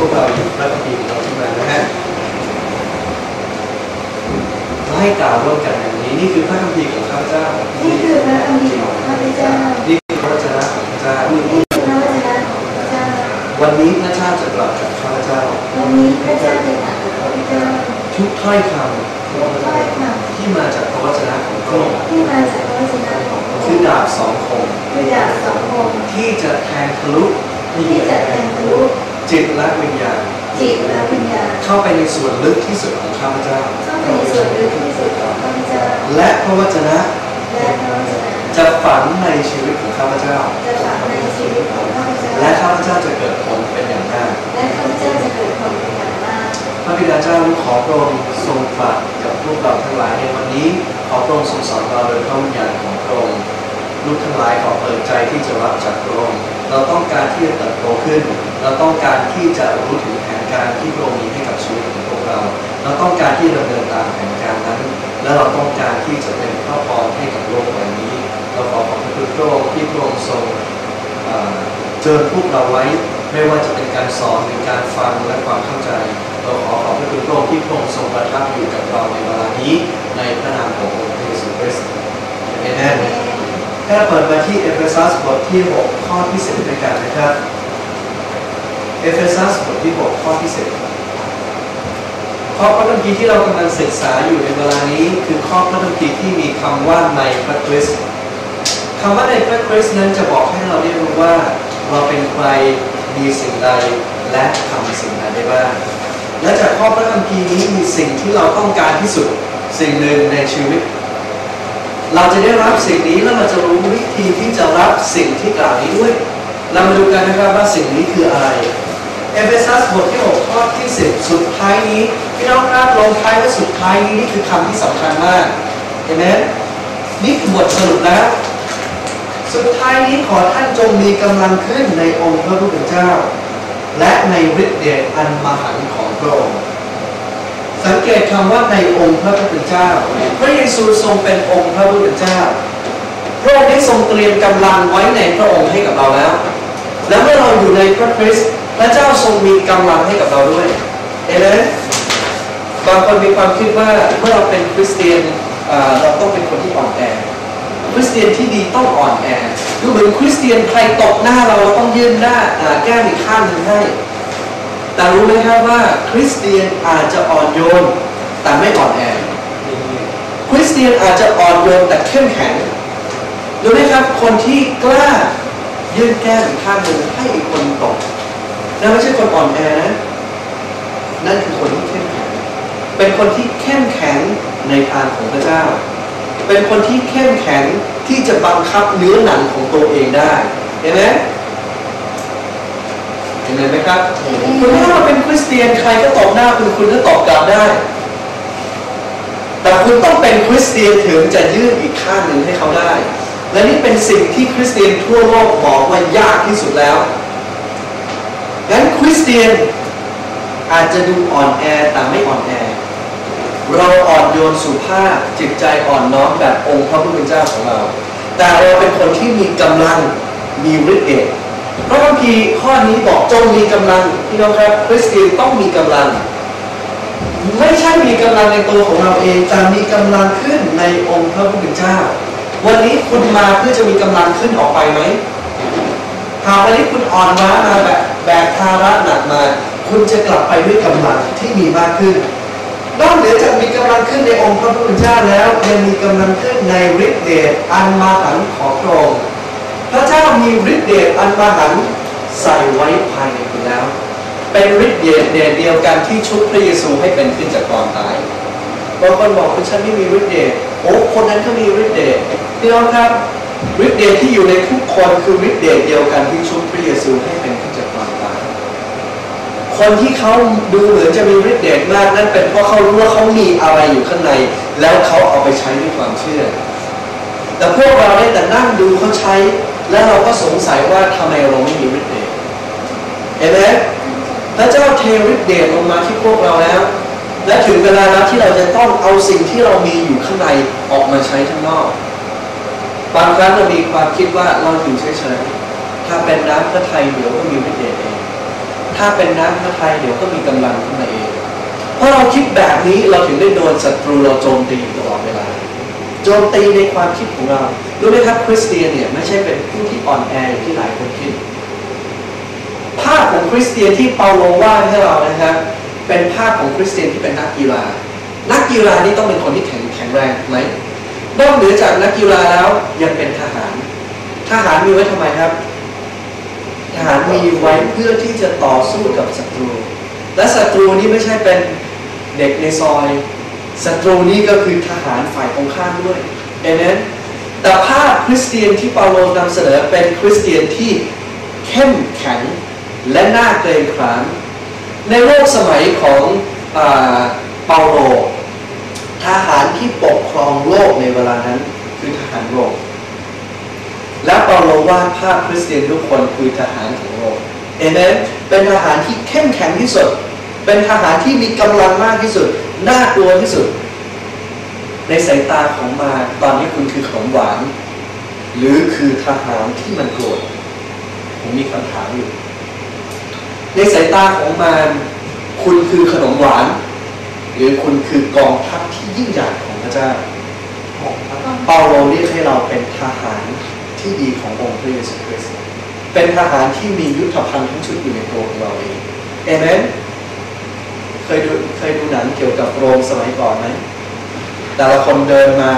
พวกเราหยิบพระคัมภีร์ของเราขึ้นมานะฮะเราให้กล่าวร่วมกันอย่างนี้นี่คือพระคัมภีร์ของข้าพเจ้านี่คือพระคัมภีร์ของข้าพเจ้านี่คือพระวจนะของพระเจ้านี่คือพระวจนะของพระเจ้า วันนี้พระเจ้าจะตรัสกับข้าพเจ้า วันนี้พระเจ้าจะตรัสกับข้าพเจ้า ทุกถ้อยคทุกถ้อยคำที่มาจากพระวจนะของพระองค์ำที่มาจากพระวจนะของพระคือองค์ดาบสองคมคือดาบสองคมที่จะแทงทะลุที่จะแทงทะลุ จิตและวิญญาณ จิตและวิญญาณ เข้าไปในส่วนลึกที่สุดของข้าพเจ้า เข้าไปในส่วนลึกที่สุดของข้าพเจ้า และพระวจนะ และพระวจนะ จะฝังในชีวิตของข้าพเจ้า จะฝังในชีวิตของข้าพเจ้า และข้าพเจ้าจะเกิดผลเป็นอย่างมาก และข้าพเจ้าจะเกิดผลเป็นอย่างมาก พระบิดาเจ้าลูกขอพระองค์ทรงฝากกับพวกเราทั้งหลายในวันนี้ ขอพระองค์ทรงสอนเราโดยพระวิญญาณของพระองค์ลูกทั้งหลายขอเปิดใจที่จะรับจากพระองค์เราต้องการที่จะเติบโตขึ้น เราต้องการที่จะรู้ถึงแผนการที่พระองค์มีให้กับชีวิตของพวกเรา เราต้องการที่จะดำเนินตามแผนการนั้น และเราต้องการที่จะเป็นพระพรให้กับโลกใบนี้ เราขอขอบคุณพระองค์ที่พระองค์ทรงเอ่อเจิญพวกเราไว้ ไม่ว่าจะเป็นการสอนหรือการฟังและความเข้าใจ เราขอขอบพระคุณพระองค์ที่พระองค์ทรงประทับอยู่กับเราในเวลานี้ในพระนามขององค์พระเยซูคริสต์เอเมนถ้าเปิดมาที่เอเฟซัสบทที่ 6 ข้อที่10ด้วยกันนะครับ เอเฟซัสบทที่ 6 ข้อที่10ข้อพระคัมภีร์ที่เรากำลังศึกษาอยู่ในเวลานี้ คือข้อพระคัมภีร์ที่มีคำว่าในพระคริสต์คำว่าในพระคริสต์นั้นจะบอกให้เราได้รู้ว่า เราเป็นใครมีสิ่งใดและทำสิ่งใดได้บ้างและจากข้อพระคัมภีร์นี้มีสิ่งที่เราต้องการที่สุดสิ่งหนึ่งในชีวิต เราจะได้รับสิ่งนี้แล้วเราจะรู้วิธีที่จะรับสิ่งที่กล่าวนี้ด้วย เรามาดูกันนะครับว่าสิ่งนี้คืออะไร เอเฟซัสบทที่6ข้อที่10สุดท้ายนี้พี่น้องครับลงท้ายว่าสุดท้ายนี้นี่คือคำที่สำคัญมากเห็นไหมนี่คือบทสรุปแล้วสุดท้ายนี้ขอท่านจงมีกำลังขึ้นในองค์พระผู้เป็นเจ้า และในฤทธิ์เดชอันมหันของพระองค์สังเกตคำว่าในองค์พระผู้เป็นเจ้า พระเยซูทรงเป็นองค์พระผู้เป็นเจ้าพระองค์ได้ทรงเตรียมกำลังไว้ในพระองค์ให้กับเราแล้ว และเมื่อเราอยู่ในพระคริสต์ พระเจ้าทรงมีกำลังให้กับเราด้วยเอเมบางคนมีความคิดว่าเมื่อเราเป็นคริสเตียนเราต้องเป็นคนที่อ่อนแอคริสเตียนที่ดีต้องอ่อนแอดูเหมือนคริสเตียนใครตกหน้าเราเราต้องยื่นหน้าอ่าแก้มอีกข้างหนึ่งให้ แต่รู้ไหมครับว่าคริสเตียนอาจจะอ่อนโยนแต่ไม่อ่อนแอคริสเตียนอาจจะอ่อนโยนแต่เข้มแข็งรู้ไหมครับคนที่กล้ายื่นแก้มอีกข้างหนึ่งให้อีกคนตก นั่นไม่ใช่คนอ่อนแอนะ นั่นคือคนที่เข้มแข็ง เป็นคนที่เข้มแข็งในทางของพระเจ้า เป็นคนที่เข้มแข็งที่จะบังคับเนื้อหนังของตัวเองได้ เห็นไหมเห็นไหมครับคุณถ้าเราเป็นคริสเตียนใครก็ตอบหน้าคุณคุณก็ตอบกลับได้ แต่คุณต้องเป็นคริสเตียนถึงจะยื่นอีกข้างหนึ่งให้เขาได้ และนี่เป็นสิ่งที่คริสเตียนทั่วโลกบอกว่ายากที่สุดแล้ว งั้นคริสเตียนอาจจะดูอ่อนแอแต่ไม่อ่อนแอ เราอ่อนโยนสุภาพจิตใจอ่อนน้อมแบบองค์พระผู้เป็นเจ้าของเรา แต่เราเป็นคนที่มีกำลังมีฤทธิ์เดชพระคัมภีร์ข้อนี้บอกจงมีกำลังพี่น้องครับคริสเตียนต้องมีกำลัง ไม่ใช่มีกำลังในตัวของเราเองแต่มีกำลังขึ้นในองค์พระผู้เป็นเจ้า วันนี้คุณมาเพื่อจะมีกำลังขึ้นออกไปไหมหากวันนี้คุณอ่อนล้ามาแบบ แบกภาระหนักมา คุณจะกลับไปด้วยกำลังที่มีมากขึ้น นอกเหนือจากมีกำลังขึ้นในองค์พระผู้เป็นเจ้าแล้วยังมีกำลังขึ้นในฤทธิเดชอันมาหันของพระองค์พระเจ้ามีฤทธิเดชอันมาหันใส่ไว้ภายในคุณแล้ว เป็นฤทธิเดชเดชเดียวกันที่ชุบพระเยซูให้เป็นขึ้นจากความตายบางคนบอกคุณฉันไม่มีฤทธิเดชโอ้คนนั้นก็มีฤทธิเดชพี่น้องครับฤทธิเดชที่อยู่ในทุกคนคือฤทธิเดชเดียวกันที่ชุบพระเยซูให้เป็นขึ้นจากความตาย คนที่เขาดูเหมือนจะมีฤทธิ์เดชมากนั่นเป็นเพราะเขารู้ว่าเขามีอะไรอยู่ข้างใน แล้วเขาเอาไปใช้ด้วยความเชื่อ แต่พวกเราได้แต่นั่งดูเขาใช้ แล้วเราก็สงสัยว่าทำไมเราไม่มีฤทธิ์เดชเห็นไหมพระเจ้าเทฤทธิ์เดชลงมาที่พวกเราแล้ว และถึงเวลาแล้วที่เราจะต้องเอาสิ่งที่เรามีอยู่ข้างในออกมาใช้ข้างนอกบางครั้งเรามีความคิดว่าเราอยู่เฉยๆถ้าเป็นน้ำพระทัยเดี๋ยวก็มีฤทธิ์เดช ถ้าเป็นน้ำพระทัยเดี๋ยวก็มีกำลังขึ้นมาเอง เพราะเราคิดแบบนี้เราถึงได้โดนศัตรูเราโจมตีตลอดเวลา โจมตีในความคิดของเรารู้ไหมครับคริสเตียนเนี่ยไม่ใช่เป็นผู้ที่อ่อนแออย่างที่หลายคนคิด ภาพของคริสเตียนที่เปาโลวาดให้เรานะครับเป็นภาพของคริสเตียนที่เป็นนักกีฬา นักกีฬานี่ต้องเป็นคนที่แข็งแข็งแรงไหมนอกเหนือจากนักกีฬาแล้วยังเป็นทหาร ทหารมีไว้ทำไมครับ ทหารมีไว้เพื่อที่จะต่อสู้กับศัตรู และศัตรูนี้ไม่ใช่เป็นเด็กในซอยศัตรูนี้ก็คือทหารฝ่ายตรงข้ามด้วยเอเมนแต่ภาพคริสเตียนที่เปาโลนำเสนอเป็นคริสเตียนที่เข้มแข็งและน่าเกรงขามในโลกสมัยของเปาโลทหารที่ปกครองโลกในเวลานั้นคือทหารโรม และเปาโลวาดภาพคริสเตียนทุกคนคือทหารของโรมเอเมนเป็นทหารที่เข้มแข็งที่สุด เป็นทหารที่มีกำลังมากที่สุด น่ากลัวที่สุด ในสายตาของมารตอนนี้คุณคือขนมหวาน หรือคือทหารที่มันโกรธผมมีคำถามอยู่ ในสายตาของมารคุณคือขนมหวาน หรือคุณคือกองทัพที่ยิ่งใหญ่ของพระเจ้าเปาโลเรียกให้เราเป็นทหาร ที่ดีขององค์พระเยซูคริสต์เป็นทหารที่มียุทธภัณฑ์ทั้งชุดอยู่ในตัวของเราเองเอเมนเคยดูเคยดูหนังเกี่ยวกับโรมสมัยก่อนไหมแต่ละคนเดินมา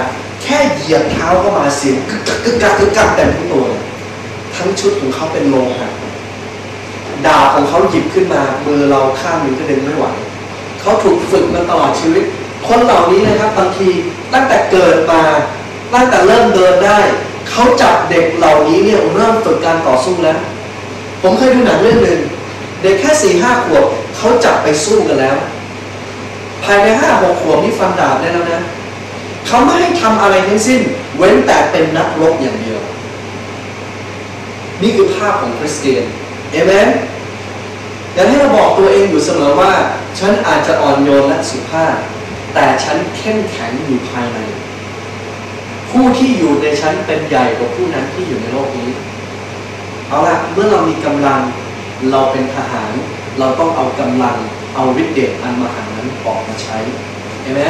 แค่เหยียบเท้าเข้ามาเสียงกึกกักกึกกักกึกกักเต็มทั้งตัวทั้งชุดของเขาเป็นโลหะดาบของเขาหยิบขึ้นมามือเราข้ามหนึ่งก็ดึงไม่ไหวเขาถูกฝึกมาตลอดชีวิต คนเหล่านี้นะครับบางทีตั้งแต่เกิดมาตั้งแต่เริ่มเดินได้ เขาจับเด็กเหล่านี้เนี่ยเริ่มฝึกการต่อสู้แล้ว ผมเคยดูหนังเรื่องหนึ่งเด็กแค่สี่ห้าขวบเขาจับไปสู้กันแล้ว ภายในห้าหกขวบนี่ฟันดาบได้แล้วนะเขาไม่ให้ทำอะไรทั้งสิ้น เว้นแต่เป็นนักรบอย่างเดียว นี่คือภาพของคริสเตียนเอเมนอยากให้เราบอกตัวเองอยู่เสมอว่า ฉันอาจจะอ่อนโยนและสุภาพ แต่ฉันเข้มแข็งอยู่ภายใน ผู้ที่อยู่ในฉันเป็นใหญ่กว่าผู้นั้นที่อยู่ในโลกนี้ เอาละเมื่อเรามีกำลังเราเป็นทหาร เราต้องเอากำลังเอาฤทธิ์เดชอันมหานั้นออกมาใช้เห็นไหม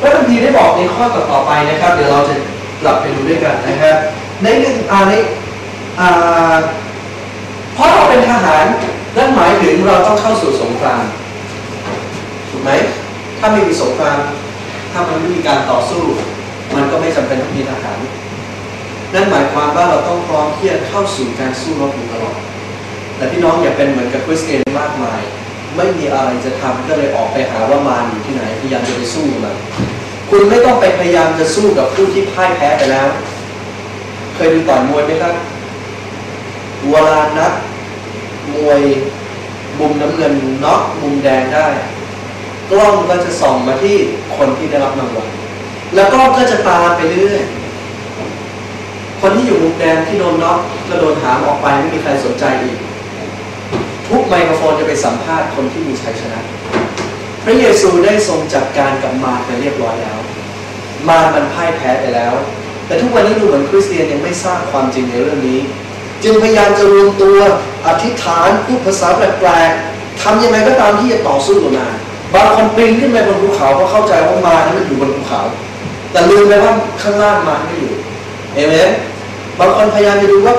พระคัมภีร์ได้บอกในข้อต่อไปนะครับ เดี๋ยวเราจะกลับไปดูด้วยกันนะครับในหนึ่งอ่าในอ่าเพราะเราเป็นทหารนั่นหมายถึงเราต้องเข้าสู่สงครามถูกไหมถ้าไม่มีสงครามถ้ามันไม่มีการต่อสู้ จำเป็นต้องมีทหาร นั่นหมายความว่าเราต้องพร้อมที่จะเข้าสู่การสู้รบอยู่ตลอด แต่พี่น้องอย่าเป็นเหมือนกับคริสเตียนมากมาย ไม่มีอะไรจะทำก็เลยออกไปหาว่ามารอยู่ที่ไหนพยายามจะไปสู้มัน คุณไม่ต้องไปพยายามจะสู้กับผู้ที่พ่ายแพ้ไปแล้ว เคยดูต่อยมวยไหมครับเวลานัดมวยมุมน้ำเงินน็อกมุมแดงได้ กล้องก็จะส่องมาที่คนที่ได้รับรางวัล แล้วกล้องก็จะตามไปเรื่อย คนที่อยู่มุมแดงที่โดนน็อกก็โดนหามออกไปไม่มีใครสนใจอีก ทุกไมโครโฟนจะไปสัมภาษณ์คนที่มีชัยชนะ พระเยซูได้ทรงจัดการกับมารไปเรียบร้อยแล้ว มารมันพ่ายแพ้ไปแล้ว แต่ทุกวันนี้ดูเหมือนคริสเตียนยังไม่ทราบความจริงในเรื่องนี้ จึงพยายามจะรวมตัวอธิษฐานพูดภาษาแปลกๆทำยังไงก็ตามที่จะต่อสู้กับมารบางคนปีนขึ้นไปบนภูเขาเพราะเข้าใจว่ามารนั้นมันอยู่บนภูเขา แต่ลืมไปว่าข้างล่างมาไม่อยู่เอเมนบางคนพยายามจะดูว่า